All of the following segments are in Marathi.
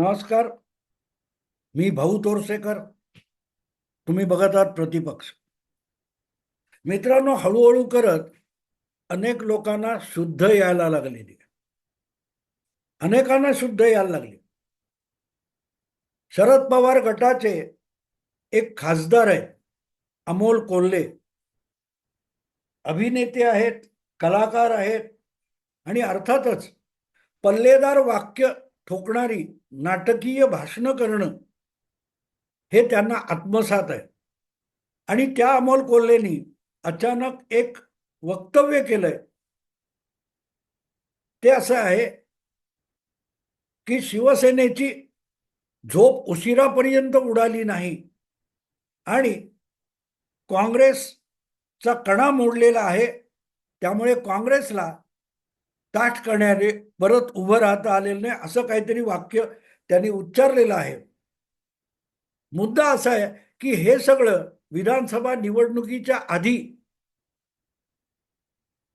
नमस्कार. मी भाऊ तोरसेकर. तुम्ही बघत आहात प्रतिपक्ष. मित्रांनो हळूहळू करत अनेक लोकांना शुद्ध यायला लागलेली अनेकांना शुद्ध यायला लागली शरद पवार गटाचे एक खासदार आहेत अमोल कोल्हे. अभिनेते आहेत कलाकार आहेत आणि अर्थातच पल्लेदार वाक्य ठोकणारी नाटकीय भाषणं करणं हे त्यांना आत्मसात आहे. आणि त्या अमोल कोल्हेनी अचानक एक वक्तव्य केलंय. ते असं आहे की शिवसेनेची झोप उशिरापर्यंत उडाली नाही आणि काँग्रेसचा कणा मोडलेला आहे. त्यामुळे काँग्रेसला ताठ करणारे परत उभं राहता आलेलं नाही असं काहीतरी वाक्य त्यांनी उच्चारलेलं आहे. मुद्दा असा आहे की हे सगळं विधानसभा निवडणुकीच्या आधी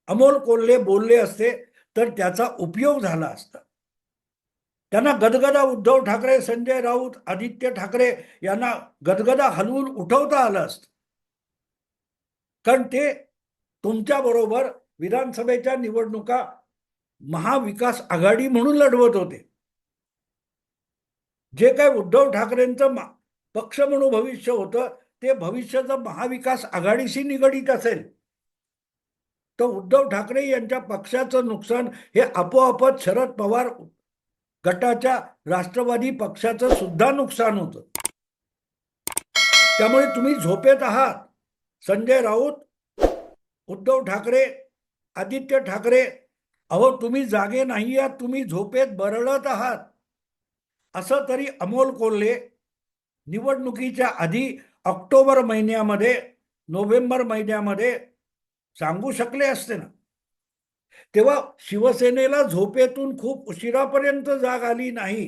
अमोल कोल्हे बोलले असते तर त्याचा उपयोग झाला असता. त्यांना गदगदा उद्धव ठाकरे संजय राऊत आदित्य ठाकरे यांना गदगदा हलवून उठवता आलं असतं. कारण ते तुमच्या बरोबर विधानसभेच्या निवडणुका महाविकास आघाडी म्हणून लढवत होते. जे काय उद्धव ठाकरेंचं पक्ष म्हणून भविष्य होतं ते भविष्याचं महाविकास आघाडीशी निगडीत असेल. तर उद्धव ठाकरे यांच्या पक्षाचं नुकसान हे आपोआपच शरद पवार गटाच्या राष्ट्रवादी पक्षाचं सुद्धा नुकसान होतं. त्यामुळे तुम्ही झोपेत आहात. संजय राऊत उद्धव ठाकरे आदित्य ठाकरे अहो तुम्ही जागे नाही आहात तुम्ही झोपेत बरळत आहात. असं तरी अमोल कोल्हे निवडणुकीच्या आधी ऑक्टोबर महिन्यामध्ये नोव्हेंबर महिन्यामध्ये सांगू शकले असते ना. तेव्हा शिवसेनेला झोपेतून खूप उशिरापर्यंत जाग आली नाही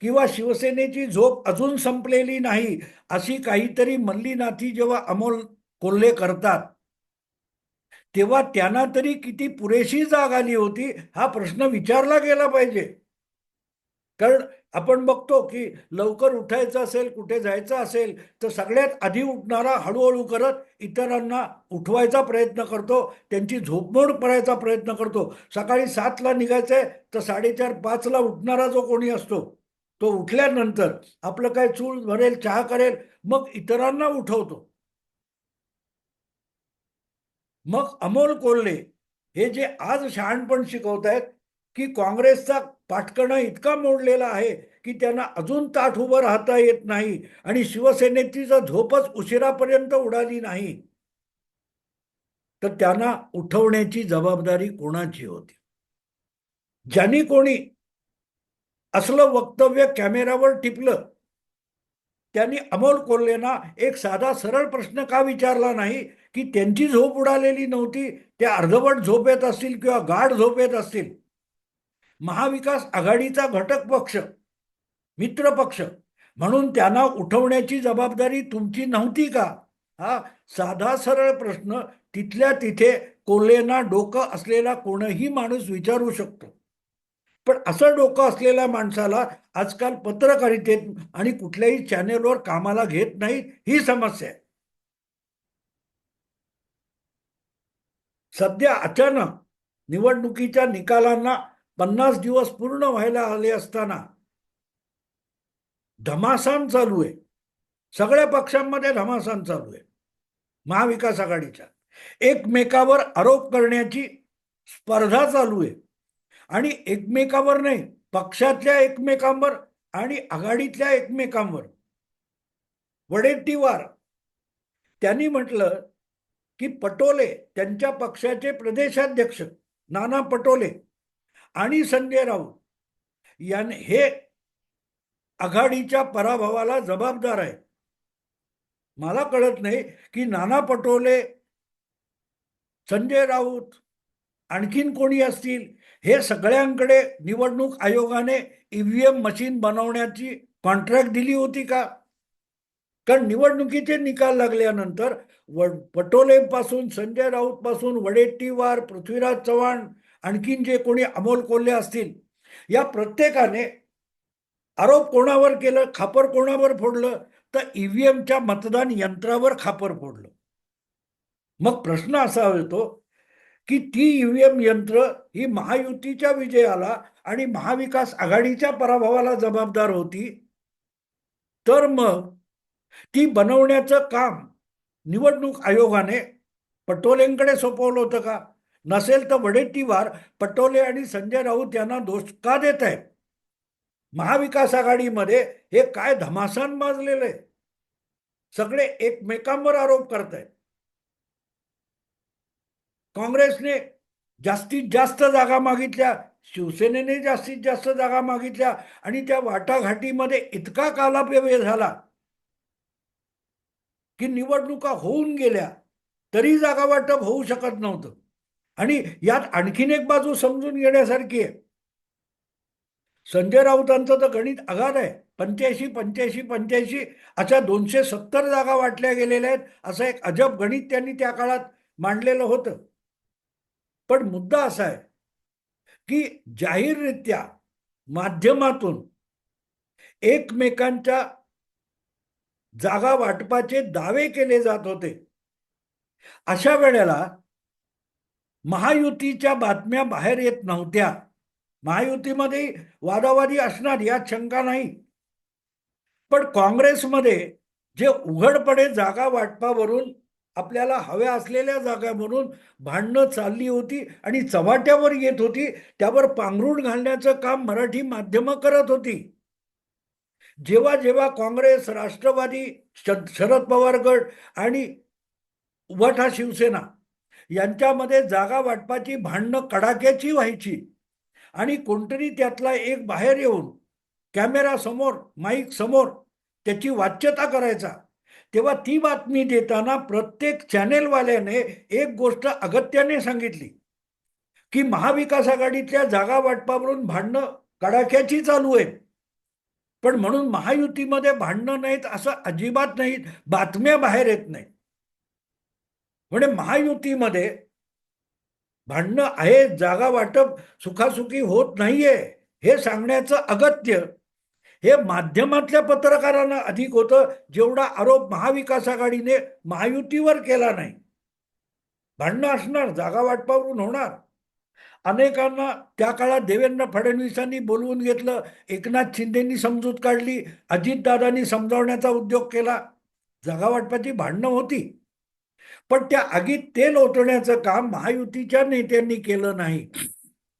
किंवा शिवसेनेची झोप अजून संपलेली नाही अशी काहीतरी मल्लीनाथी जेव्हा अमोल कोल्हे करतात तेव्हा त्यांना तरी किती पुरेशी जाग आली होती हा प्रश्न विचारला गेला पाहिजे. कारण आपण बघतो की लवकर उठायचं असेल कुठे जायचं असेल तर सगळ्यात आधी उठणारा हळूहळू करत इतरांना उठवायचा प्रयत्न करतो त्यांची झोपमोड करायचा प्रयत्न करतो. सकाळी सातला निघायचंय तर साडेचार पाचला उठणारा जो कोणी असतो तो उठल्यानंतर आपलं काय चूल भरेल चहा करेल मग इतरांना उठवतो. मग अमोल कोल्हे हे जे आज शहाणपण शिकवतायत की काँग्रेसचा पाठकणा इतका मोडलेला आहे की त्यांना अजून ताठ उभं राहता येत नाही आणि शिवसेनेची जर झोपच उशिरापर्यंत उडाली नाही. तर त्यांना उठवण्याची जबाबदारी कोणाची होती? ज्यांनी कोणी असलं वक्तव्य कॅमेरावर टिपलं त्यांनी अमोल कोल्हेना एक साधा सरळ प्रश्न का विचारला नाही? की त्यांची झोप उडालेली नव्हती ते अर्धवट झोपेत असतील किंवा गाढ झोपेत असतील. महाविकास आघाडीचा घटक पक्ष मित्र पक्ष म्हणून त्यांना उठवण्याची जबाबदारी तुमची नव्हती का? हा साधा सरळ प्रश्न तिथल्या तिथे कोल्हेना डोकं असलेला कोणही माणूस विचारू शकतो. पण असं डोकं असलेल्या माणसाला आजकाल पत्रकारितेत आणि कुठल्याही चॅनेलवर कामाला घेत नाही ही समस्या आहे. सध्या अचानक निवडणुकीच्या निकालांना पन्नास दिवस पूर्ण व्हायला आले असताना धमासान चालू आहे. सगळ्या पक्षांमध्ये धमासान चालू आहे. महाविकास आघाडीच्या. एकमेकावर आरोप करण्याची स्पर्धा चालू आहे. आणि एकमेकावर नाही पक्षातल्या एकमेकांवर आणि आघाडीतल्या एकमेकांवर. वडेट्टीवार त्यांनी म्हटलं की पटोले त्यांच्या पक्षाचे प्रदेशाध्यक्ष नाना पटोले आणि संजय राऊत याने हे आघाडीच्या पराभवाला जबाबदार आहे मला कळत नाही की नाना पटोले संजय राऊत आणखीन कोणी असतील? हे सगळ्यांकडे निवडणूक आयोगाने ईव्हीएम मशीन बनवण्याची कॉन्ट्रॅक्ट दिली होती का? कारण निवडणुकीचे निकाल लागल्यानंतर व संजय राऊतपासून वडेट्टीवार पृथ्वीराज चव्हाण आणखीन जे कोणी अमोल कोल्हे असतील या प्रत्येकाने आरोप कोणावर केलं खापर कोणावर फोडलं तर ईव्हीएमच्या मतदान यंत्रावर खापर फोडलं. मग प्रश्न असा येतो की ती ईव्हीएम यंत्र ही महायुतीच्या विजयाला आणि महाविकास आघाडीच्या पराभवाला जबाबदार होती तर मग ती बनवण्याचं काम निवडणूक आयोगाने पटोलेंकडे सोपवलं होतं का? नसेल तर वडेट्टीवार पटोले आणि संजय राऊत यांना दोष का देत आहेत? महाविकास आघाडीमध्ये हे काय धमासान माजलेलं आहे? सगळे एकमेकांवर आरोप करत आहेत काँग्रेसने जास्तीत जास्त जागा मागितल्या शिवसेनेने जास्तीत जास्त जागा मागितल्या आणि त्या वाटाघाटीमध्ये इतका कालापव्य झाला. की निवडणुका होऊन गेल्या तरी जागा वाटप होऊ शकत नव्हतं. आणि यात आणखीन एक बाजू समजून घेण्यासारखी आहे. संजय राऊतांचं तर गणित आघात आहे. पंच्याऐंशी पंच्याऐंशी पंच्याऐंशी अशा दोनशे सत्तर जागा वाटल्या गेलेल्या आहेत असं एक अजब गणित त्यांनी त्या काळात मांडलेलं होतं. पण मुद्दा असा आहे की जाहीररित्या माध्यमातून एकमेकांच्या जागा वाटपाचे दावे केले जात होते. अशा वेळेला महायुतीच्या बातम्या बाहेर येत नव्हत्या. महायुतीमध्ये वादावादी असणार यात शंका नाही. पण काँग्रेसमध्ये जे उघडपणे जागा वाटपावरून आपल्याला हव्या असलेल्या जागावरून भांडणं चालली होती आणि चव्हाट्यावर येत होती त्यावर पांघरूण घालण्याचं काम मराठी माध्यमं करत होती. जेव्हा जेव्हा काँग्रेस राष्ट्रवादी श- शरद पवार गट आणि वठा शिवसेना यांच्यामध्ये जागा वाटपाची भांडणं कडाक्याची व्हायची आणि कोणतरी त्यातला एक बाहेर येऊन कॅमेरा समोर माईक समोर त्याची वाच्यता करायचा तेव्हा ती बातमी देताना प्रत्येक चॅनेलवाल्याने एक गोष्ट अगत्याने सांगितली की महाविकास आघाडीतल्या जागा वाटपावरून भांडणं कडाक्याची चालू आहेत. पण म्हणून महायुतीमध्ये भांडणं नाहीत असं अजिबात नाहीत बातम्या बाहेर येत नाहीत. म्हणजे महायुतीमध्ये भांडणं आहे जागा वाटप सुखासुखी होत नाहीये हे सांगण्याचं अगत्य. हे माध्यमातल्या पत्रकारांना अधिक होतं जेवढा आरोप महाविकास आघाडीने महायुतीवर केला नाही. भांडणं असणार जागा वाटपावरून होणार. अनेकांना त्या काळात देवेंद्र फडणवीसांनी बोलवून घेतलं. एकनाथ शिंदेंनी समजूत काढली. अजितदादांनी समजावण्याचा उद्योग केला. जगावाटपाची भांडणं होती. पण त्या आगीत तेल ओतण्याचं काम महायुतीच्या नेत्यांनी केलं नाही.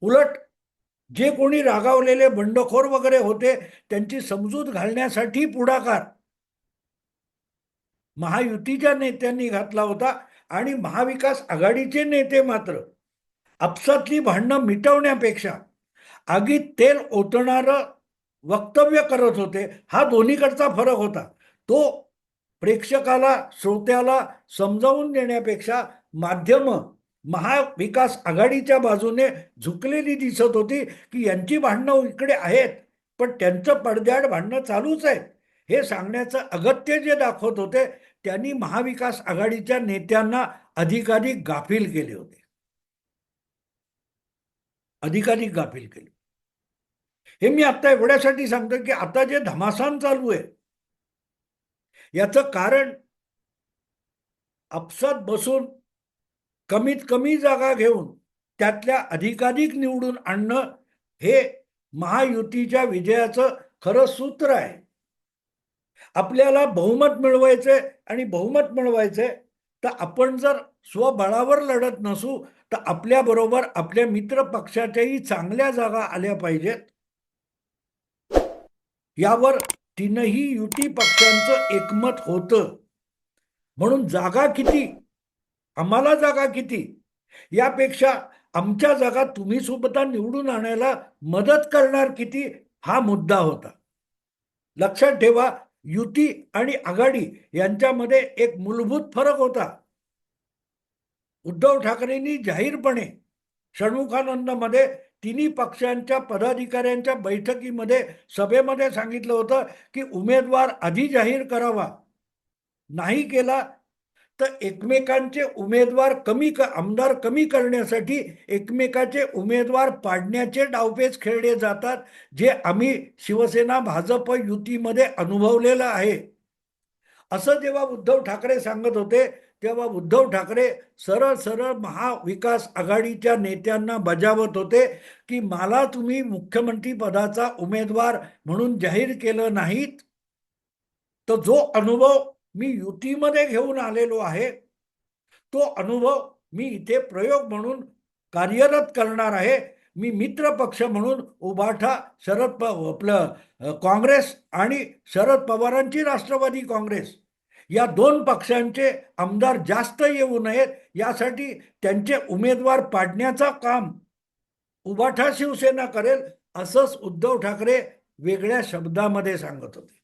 उलट जे कोणी रागावलेले बंडखोर वगैरे होते त्यांची समजूत घालण्यासाठी पुढाकार महायुतीच्या नेत्यांनी घातला होता. आणि महाविकास आघाडीचे नेते मात्र आपसातली भांडणं मिटवण्यापेक्षा आगीत तेल ओतणारं वक्तव्य करत होते हा दोन्हीकडचा फरक होता. तो प्रेक्षकाला श्रोत्याला समजावून देण्यापेक्षा माध्यम महाविकास आघाडीच्या बाजूने झुकलेली दिसत होती की यांची भांडणं इकडे आहेत पण त्यांचं पडद्याड भांडणं चालूच आहेत हे सांगण्याचं अगत्य जे दाखवत होते त्यांनी महाविकास आघाडीच्या नेत्यांना अधिकाधिक गाफील केले होते. अधिकाधिक गाफील केली. हे मी आता एवढ्यासाठी सांगतो की आता जे धमासान चालू आहे याचं कारण आपसात बसून कमीत कमी जागा घेऊन त्यातल्या अधिकाधिक निवडून आणणं हे महायुतीच्या विजयाचं खरं सूत्र आहे. आपल्याला बहुमत मिळवायचंय आणि बहुमत मिळवायचंय तर आपण जर स्वबळावर लढत नसू तर आपल्याबरोबर आपल्या मित्र पक्षाच्याही चांगल्या जागा आल्या पाहिजेत. यावर तीनही युती पक्षांचं एकमत होतं. म्हणून जागा किती? आम्हाला जागा किती? यापेक्षा आमच्या जागा तुम्ही सुद्धा निवडून आणायला मदत करणार किती? हा मुद्दा होता. लक्षात ठेवा युती आणि आघाडी यांच्यामध्ये एक मूलभूत फरक होता. उद्धव ठाकरेंनी जाहीरपणे षण्मुखानंदमध्ये तिन्ही पक्षांच्या पदाधिकाऱ्यांच्या बैठकीमध्ये सभेमध्ये सांगितलं होतं की उमेदवार आधी जाहीर करावा. नाही केला तर एकमेकांचे उमेदवार कमी क आमदार कमी करण्यासाठी एकमेकाचे उमेदवार पाडण्याचे डावपेच खेळले जातात जे आम्ही शिवसेना भाजप युतीमध्ये अनुभवलेलं आहे. असं जेव्हा उद्धव ठाकरे सांगत होते तेव्हा उद्धव ठाकरे सरळ सरळ महाविकास आघाडीच्या नेत्यांना बजावत होते की मला तुम्ही मुख्यमंत्री पदाचा उमेदवार म्हणून जाहीर केलं नाहीत. तर जो अनुभव मी युतीमध्ये घेऊन आलेलो आहे तो अनुभव मी इथे प्रयोग म्हणून कार्यरत करणार आहे. मी मित्र पक्ष म्हणून उभाठा शरद प आपलं काँग्रेस आणि शरद पवारांची राष्ट्रवादी काँग्रेस. या दोन पक्षांचे आमदार जास्त येऊ नयेत यासाठी त्यांचे उमेदवार पाडण्याचा काम उभाठा शिवसेना करेल असंच उद्धव ठाकरे वेगळ्या शब्दामध्ये सांगत होते.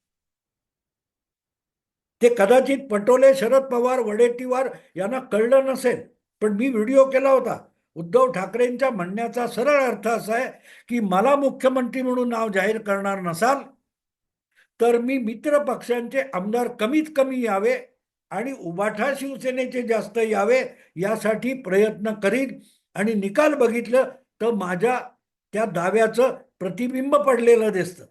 ते कदाचित पटोले शरद पवार वडेट्टीवार यांना कळलं नसेल पण मी व्हिडिओ केला होता. उद्धव ठाकरेंच्या म्हणण्याचा सरळ अर्थ असा आहे की मला मुख्यमंत्री म्हणून नाव जाहीर करणार नसाल तर मी मित्र पक्षांचे आमदार कमीत कमी यावे आणि उबाठा शिवसेनेचे जास्त यावे यासाठी प्रयत्न करीन. आणि निकाल बघितलं तर माझ्या त्या दाव्याचं प्रतिबिंब पडलेलं दिसतं.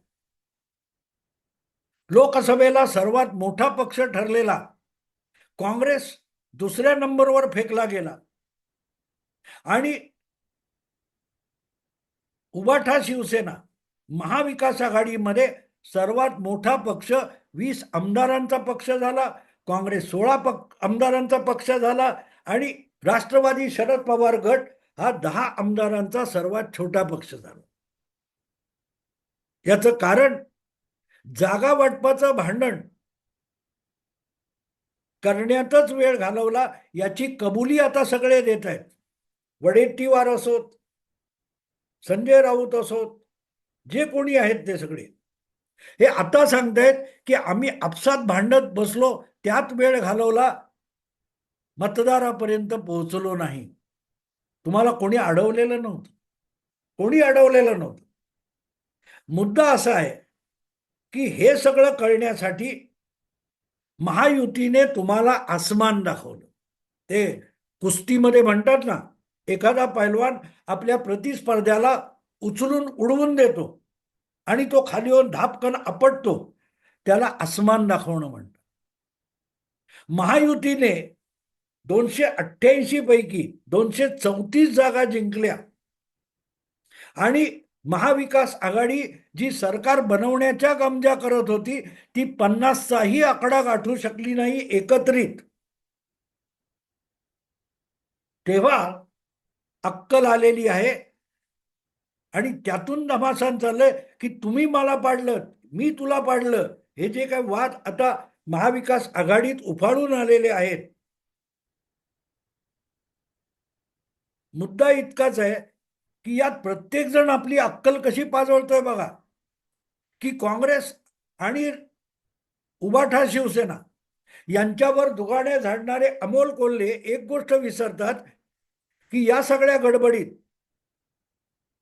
लोकसभेला सर्वात मोठा पक्ष ठरलेला काँग्रेस दुसऱ्या नंबरवर फेकला गेला. आणि उबाठा शिवसेना महाविकास आघाडीमध्ये सर्वात मोठा पक्ष वीस आमदारांचा पक्ष झाला काँग्रेस सोळा पक आमदारांचा पक्ष झाला आणि राष्ट्रवादी शरद पवार गट हा दहा आमदारांचा सर्वात छोटा पक्ष झाला. याचं कारण जागा वाटपाचं भांडण करण्यातच वेळ घालवला याची कबुली आता सगळे देत आहेत. वडेट्टीवार असोत संजय राऊत असोत जे कोणी आहेत ते सगळे. हे आता सांगतायत की आम्ही आपसात भांडत बसलो त्यात वेळ घालवला मतदारापर्यंत पोहोचलो नाही. तुम्हाला कोणी अडवलेलं नव्हतं. कोणी अडवलेलं नव्हतं. मुद्दा असा आहे की हे सगळं कळण्यासाठी महायुतीने तुम्हाला आसमान दाखवलं. ते कुस्तीमध्ये म्हणतात ना एखादा पैलवान आपल्या प्रतिस्पर्ध्याला उचलून उडवून देतो. आणि तो खाली येऊन धापकन आपटतो. त्याला आसमान दाखवणं म्हणतात. महायुतीने दोनशे अठ्ठ्याऐंशी पैकी दोनशे चौतीस जागा जिंकल्या. आणि महाविकास आघाडी जी सरकार बनवण्याच्या गमजा करत होती ती पन्नासचाही आकडा गाठू शकली नाही एकत्रित. तेव्हा अक्कल आलेली आहे आणि त्यातून नभासान चाललंय की तुम्ही मला पाडलं मी तुला पाडलं हे जे काय वाद आता महाविकास आघाडीत उफाळून आलेले आहेत. मुद्दा इतकाच आहे की यात प्रत्येक जण आपली अक्कल कशी पाजवतोय बघा. की काँग्रेस आणि उबाठा शिवसेना यांच्यावर दुगाडे झाडणारे अमोल कोल्हे एक गोष्ट विसरतात की या सगळ्या गडबडीत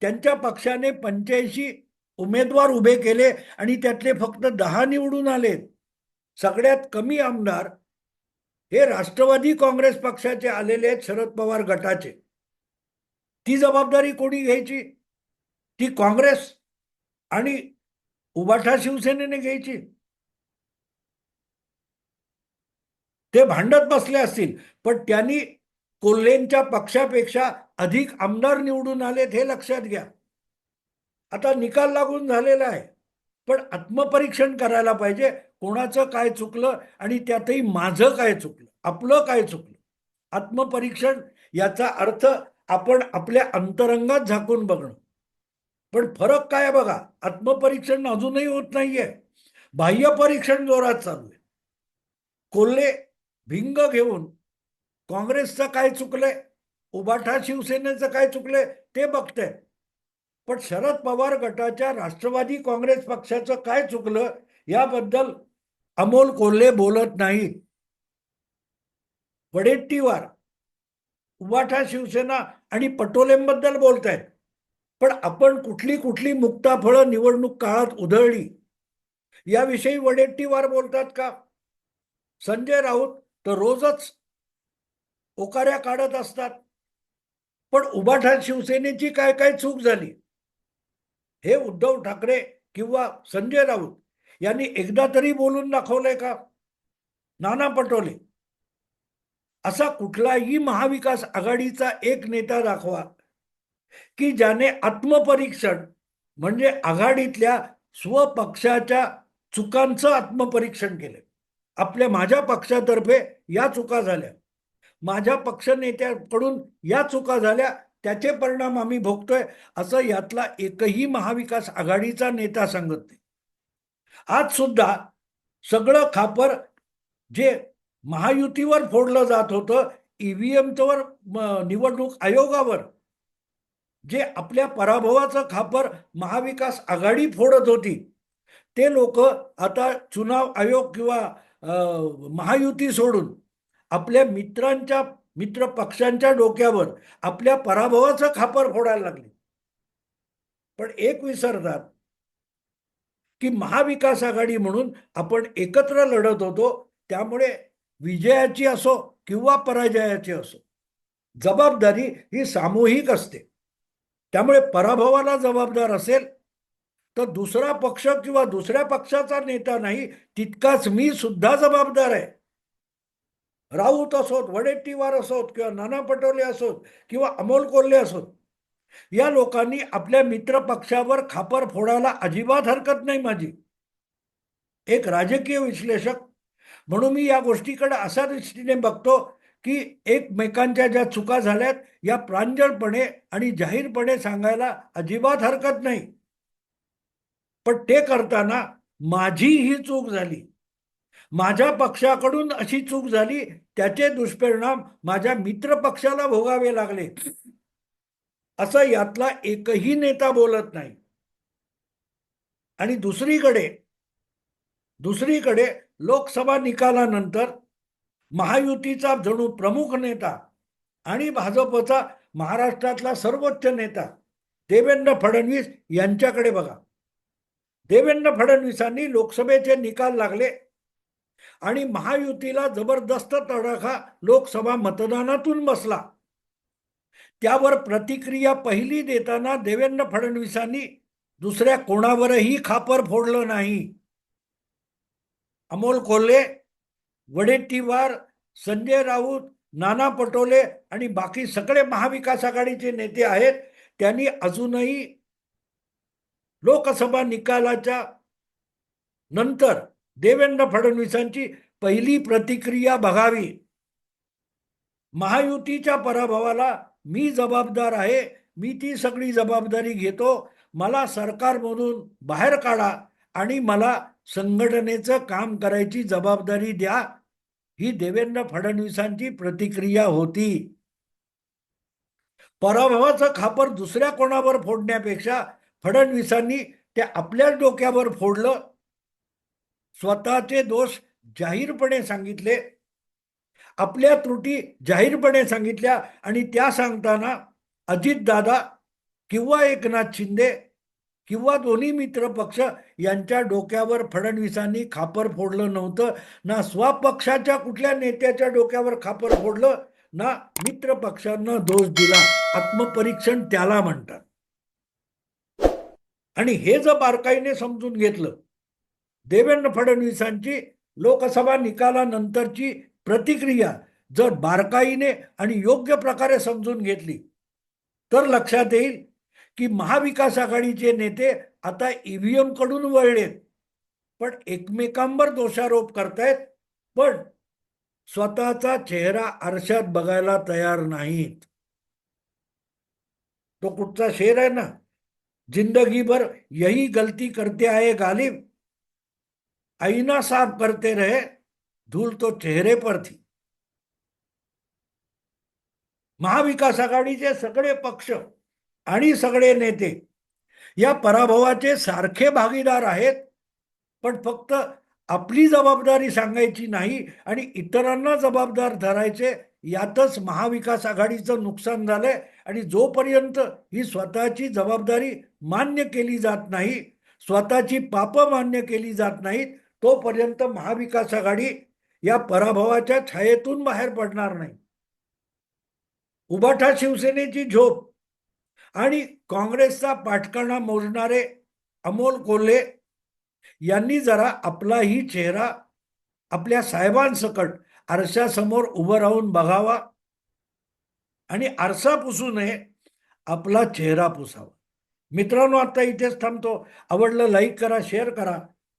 त्यांच्या पक्षाने पंच्याऐंशी उमेदवार उभे केले आणि त्यातले फक्त दहा निवडून आले सगळ्यात कमी आमदार हे राष्ट्रवादी काँग्रेस पक्षाचे आलेले आहेत शरद पवार गटाचे. ती जबाबदारी कोणी घ्यायची? ती काँग्रेस आणि उबाठा शिवसेनेने घ्यायची. ते भांडत बसले असतील पण त्यांनी कोल्हेंच्या पक्षापेक्षा अधिक आमदार निवडून आलेत हे लक्षात घ्या. आता निकाल लागून झालेला आहे पण आत्मपरीक्षण करायला पाहिजे. कोणाचं काय चुकलं आणि त्यातही माझं काय चुकलं आपलं काय चुकलं? आत्मपरीक्षण याचा अर्थ आपण आपल्या अंतरंगात झाकून बघणं. पण फरक काय बघा आत्मपरीक्षण अजूनही होत नाहीये. बाह्य परीक्षण जोरात चालू आहे. कोल्हे भिंग घेऊन काँग्रेसचं काय चुकलंय? उबाठा शिवसेनेचं काय चुकलंय ते बघतंय. पण शरद पवार गटाच्या राष्ट्रवादी काँग्रेस पक्षाचं काय चुकलं याबद्दल अमोल कोल्हे बोलत नाही वडेट्टीवार उबाठा शिवसेना आणि पटोलेंबद्दल बोलतायत. पण आपण कुठली कुठली मुक्ताफळं निवडणूक काळात उधळली? याविषयी वडेट्टीवार बोलतात का? संजय राऊत तर रोजच ओकाऱ्या काढत असतात. पण उभाठा शिवसेनेची काय काय चूक झाली? हे उद्धव ठाकरे किंवा संजय राऊत यांनी एकदा तरी बोलून दाखवलंय का? नाना पटोले असा कुठलाही महाविकास आघाडीचा एक नेता दाखवा की ज्याने आत्मपरीक्षण म्हणजे आघाडीतल्या स्वपक्षाच्या चुकांचं आत्मपरीक्षण केलं. आपल्या माझ्या पक्षातर्फे या चुका झाल्या. माझ्या पक्षनेत्याकडून या चुका झाल्या त्याचे परिणाम आम्ही भोगतोय असं यातला एकही महाविकास आघाडीचा नेता सांगत नाही. आज सुद्धा सगळं खापर जे महायुतीवर फोडलं जात होतं ईव्हीएमच्यावर निवडणूक आयोगावर जे आपल्या पराभवाचं खापर महाविकास आघाडी फोडत होती ते लोक आता चुनाव आयोग किंवा महायुती सोडून आपल्या मित्रांच्या मित्र पक्षांच्या डोक्यावर आपल्या पराभवाचं खापर फोडायला लागले. पण एक विसरतात की महाविकास आघाडी म्हणून आपण एकत्र लढत होतो त्यामुळे विजयाची असो किंवा पराजयाची असो जबाबदारी ही सामूहिक असते. त्यामुळे पराभवाला जबाबदार असेल तर दुसरा पक्ष किंवा दुसऱ्या पक्षाचा नेता नाही तितकाच मी सुद्धा जबाबदार आहे. राऊत असोत वडेट्टीवार असोत किंवा नाना पटोले असोत किंवा अमोल कोल्हे असोत या लोकांनी आपल्या मित्र पक्षावर खापर फोडायला अजिबात हरकत नाही माझी. एक राजकीय विश्लेषक म्हणून मी या गोष्टीकडे अशा दृष्टीने बघतो की एकमेकांच्या ज्या चुका झाल्यात या प्रांजळपणे आणि जाहीरपणे सांगायला अजिबात हरकत नाही. पण ते करताना माझी ही चूक झाली. माझ्या पक्षाकडून अशी चूक झाली त्याचे दुष्परिणाम माझ्या मित्र पक्षाला भोगावे लागले. असं यातला एकही नेता बोलत नाही. आणि दुसरीकडे दुसरीकडे लोकसभा निकालानंतर महायुतीचा जणू प्रमुख नेता आणि भाजपचा महाराष्ट्रातला सर्वोच्च नेता देवेंद्र फडणवीस यांच्याकडे बघा. देवेंद्र फडणवीसांनी लोकसभेचे निकाल लागले आणि महायुतीला जबरदस्त तडाखा लोकसभा मतदानातून बसला. त्यावर प्रतिक्रिया पहिली देताना देवेंद्र फडणवीसांनी दुसऱ्या कोणावरही खापर फोडलं नाही. अमोल कोल्हे वडेट्टीवार संजय राऊत नाना पटोले आणि बाकी सगळे महाविकास आघाडीचे नेते आहेत. त्यांनी अजूनही लोकसभा निकालाच्या नंतर देवेंद्र फडणवीसांची पहिली प्रतिक्रिया बघावी. महायुतीच्या पराभवाला मी जबाबदार आहे मी ती सगळी जबाबदारी घेतो. मला सरकारमधून बाहेर काढा आणि मला संघटनेचं काम करायची जबाबदारी द्या. ही देवेंद्र फडणवीसांची प्रतिक्रिया होती. पराभवाचं खापर दुसऱ्या कोणावर फोडण्यापेक्षा फडणवीसांनी ते आपल्याच डोक्यावर फोडलं. स्वतःचे दोष जाहीरपणे सांगितले आपल्या त्रुटी जाहीरपणे सांगितल्या आणि त्या सांगताना अजितदादा किंवा एकनाथ शिंदे किंवा दोन्ही मित्र पक्ष यांच्या डोक्यावर फडणवीसांनी खापर फोडलं नव्हतं ना स्वपक्षाच्या कुठल्या नेत्याच्या डोक्यावर खापर फोडलं ना मित्र पक्षांना दोष दिला. आत्मपरीक्षण त्याला म्हणतात. आणि हे जर बारकाईने समजून घेतलं देवेंद्र फडणवीसांची लोकसभा निकालानंतरची प्रतिक्रिया जर बारकाईने आणि योग्य प्रकारे समजून घेतली तर लक्षात येईल की महाविकास आघाडीचे नेते आता ईव्हीएमकडून वळलेत. पण एकमेकांवर दोषारोप करतायत पण स्वतःचा चेहरा आरशात बघायला तयार नाहीत. तो कुठचा शेर आहे ना? जिंदगीभर यही गलती करते आहे गालिब. आईना साफ करते रहे धूल तो चेहरे पर थी। महाविकास आघाडीचे सगळे पक्ष आणि सगळे नेते या पराभवाचे सारखे भागीदार आहेत पण फक्त आपली जबाबदारी सांगायची नाही आणि इतरांना जबाबदार धरायचे यातच महाविकास आघाडीचं नुकसान झालंय आणि जोपर्यंत ही स्वतःची जबाबदारी मान्य केली जात नाही स्वतःची पापं मान्य केली जात नाहीत तोपर्यंत महाविकास आघाडी या पराभवाच्या छायेतून बाहेर पडणार नाही. उबाठा शिवसेनेची झोप आणि काँग्रेसचा पाठकाणा मोजणारे अमोल कोल्हे यांनी जरा आपलाही चेहरा आपल्या साहेबांसकट आरशासमोर उभं राहून बघावा आणि आरसा पुसू नये आपला चेहरा पुसावा. मित्रांनो आता इथेच थांबतो. आवडलं लाईक करा शेअर करा.